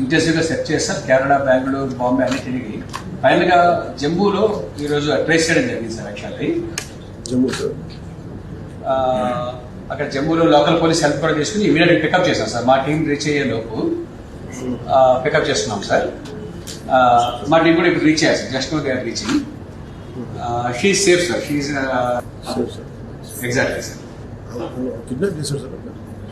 ఇంటెన్సివ్గా search చేస్తారు కేరళ బెంగళూరు బాంబే అన్ని తిరిగి. ఫైనల్గా జమ్మూలో ఈరోజు ట్రేస్ చేయడం జరిగింది సార్ యాక్చువల్లీ జమ్మూ అక్కడ జమ్మూలో లోకల్ పోలీస్ హెల్ప్ కూడా తీసుకుని ఇమీడియట్ పికప్ చేశాం సార్. మా టీం రీచ్ అయ్యే లోపు పికప్ చేస్తున్నాం సార్. మా టీం కూడా ఇప్పుడు రీచ్ అయ్యారు సార్. జస్ట్ గారు reaching. She safe sir she safe sir exactly sir kidnap చేశారు సార్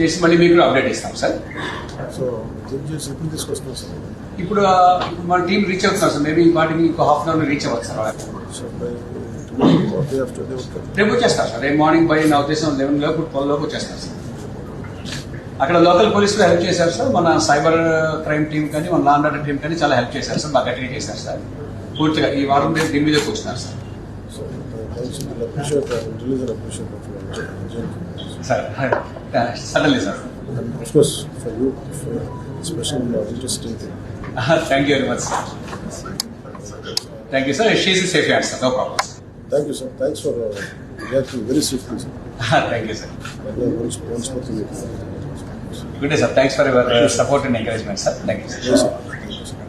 చేసి మళ్ళీ మీకు అప్డేట్ ఇస్తాం సార్. So sir. ఇప్పుడు ఇప్పుడు మన టీం రీచ్ అవుతున్నాం సార్. మేబీ వాటికి ఇంకో హాఫ్ అన్ అవర్ రీచ్ అవ్వచ్చు సార్. రేపు వచ్చేస్తారు సార్. రేపు మార్నింగ్ బై నా ఉద్దేశం లెవెన్ లోపు ట్వెల్వ్ లోపు వచ్చేస్తారు సార్. అక్కడ లోకల్ పోలీసులు హెల్ప్ చేశారు సార్. మన సైబర్ క్రైమ్ టీం కానీ మన లాండ్ ఆర్డర్ టీం కానీ చాలా హెల్ప్ చేశారు సార్. బాగా గట్టిగా చేశారు సార్. పూర్తిగా ఈ వారం రేపు దీని మీద కూర్చున్నారు sir. So Correct. Certainly, sir. And of course, for you, for special uh, interesting thing. Thank you very much, sir. Thank you, sir. She's a safe answer. No problem. Thank you, sir. Thanks for uh, reacting very swiftly, uh-huh, sir. Thank you, sir. Good day, sir. Thanks for your uh, support and encouragement, sir. Thank you, sir. Yes, sir.